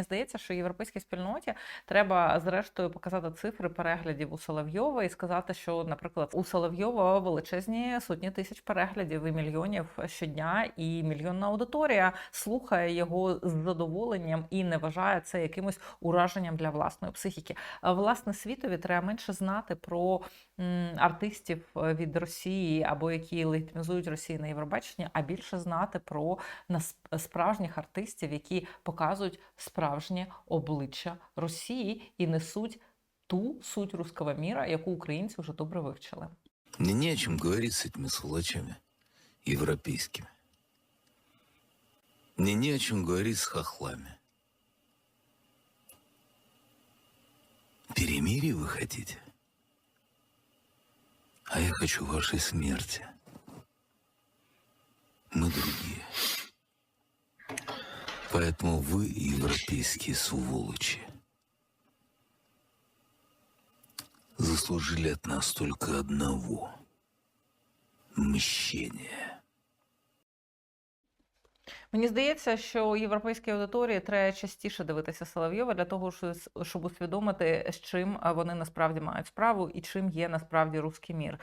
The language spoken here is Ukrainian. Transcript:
мені здається, що європейській спільноті треба зрештою показати цифри переглядів у Соловйова і сказати, що, наприклад, у Соловйова величезні сотні тисяч переглядів і мільйонів щодня, і мільйонна аудиторія слухає його з задоволенням і не вважає це якимось ураженням для власної психіки. Власне, світові треба менше знати про артистів е, від Росії або які легітимізують Росію на Євробаченні, а більше знати про справжніх артистів, які показують справжнє обличчя Росії і несуть ту суть руского міра, яку українці вже добре вивчили. Мне не о чем говорить с этими сволочами европейскими. Мне не о чем говорить с хохлами. Перемирие вы хотите? А я хочу вашей смерти. Мы другие. Поэтому вы, европейские сволочи, заслужили от нас только одного — мщения. Мені здається, що європейській аудиторії треба частіше дивитися Соловйова для того, щоб- усвідомити, з чим вони насправді мають справу і чим є насправді русський мір.